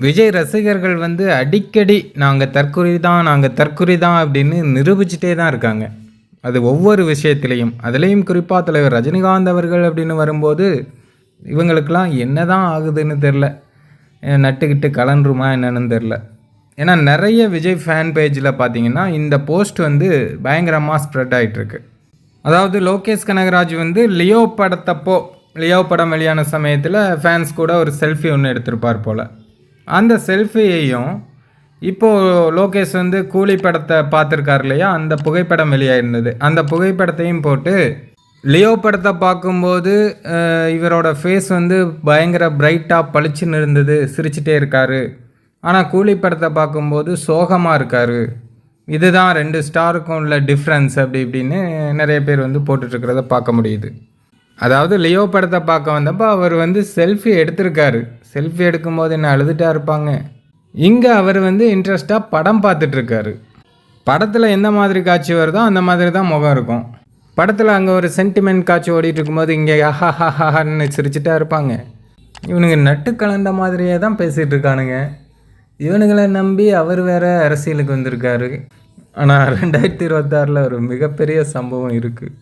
விஜய் ரசிகர்கள் வந்து அடிக்கடி நாங்கள் தற்கொலை தான் நாங்கள் தற்கொலை தான் அப்படின்னு நிரூபிச்சிட்டே தான் இருக்காங்க. அது ஒவ்வொரு விஷயத்திலையும். அதுலேயும் குறிப்பாக தலைவர் ரஜினிகாந்த் அவர்கள் அப்படின்னு வரும்போது இவங்களுக்கெல்லாம் என்ன தான் ஆகுதுன்னு தெரில. நட்டுக்கிட்டு கலண்டுருமா என்னன்னு தெரில. ஏன்னா நிறைய விஜய் ஃபேன் பேஜில் பார்த்தீங்கன்னா இந்த போஸ்ட் வந்து பயங்கரமாக ஸ்ப்ரெட் ஆகிட்டுருக்கு அதாவது லோகேஷ் கனகராஜ் வந்து லியோ படத்தப்போ லியோ படம் வெளியான சமயத்தில் ஃபேன்ஸ் கூட ஒரு செல்ஃபி ஒன்று எடுத்திருப்பார் போல். அந்த செல்ஃபியையும் இப்போது லோகேஷ் வந்து கூலி படத்தை பார்த்துருக்காரு இல்லையா? அந்த புகைப்படம் வெளியாயிருந்தது. அந்த புகைப்படத்தையும் போட்டு லியோ படத்தை பார்க்கும்போது இவரோட ஃபேஸ் வந்து பயங்கர பிரைட்டாக பளிச்சுன்னு இருந்தது சிரிச்சிட்டே இருக்காரு. ஆனால் கூலி படத்தை பார்க்கும்போது சோகமாக இருக்காரு. இதுதான் ரெண்டு ஸ்டாருக்கும் உள்ள டிஃப்ரென்ஸ் அப்படி இப்படின்னு நிறைய பேர் வந்து போட்டுட்ருக்கிறத பார்க்க முடியுது. அதாவது லியோ படத்தை பார்க்க வந்தப்போ அவர் வந்து செல்ஃபி எடுத்திருக்காரு. செல்ஃபி எடுக்கும்போது என்ன அழுதுட்டா இருப்பாங்க? இங்கே அவர் வந்து இன்ட்ரெஸ்டாக படம் பார்த்துட்ருக்காரு படத்தில் எந்த மாதிரி காட்சி வருதோ அந்த மாதிரி தான் முகம் இருக்கும். படத்தில் அங்கே ஒரு சென்டிமெண்ட் காட்சி ஓடிட்டு இருக்கும்போது இங்கே ஹஹாஹான்னு சிரிச்சுட்டா இருப்பாங்க. இவனுங்க நட்டு கலந்த மாதிரியே தான் பேசிகிட்டு இருக்கானுங்க. இவனுங்களை நம்பி அவர் வேறு அரசியலுக்கு வந்திருக்காரு. ஆனால் ரெண்டாயிரத்தி இருபத்தாறில் ஒரு மிகப்பெரிய சம்பவம் இருக்குது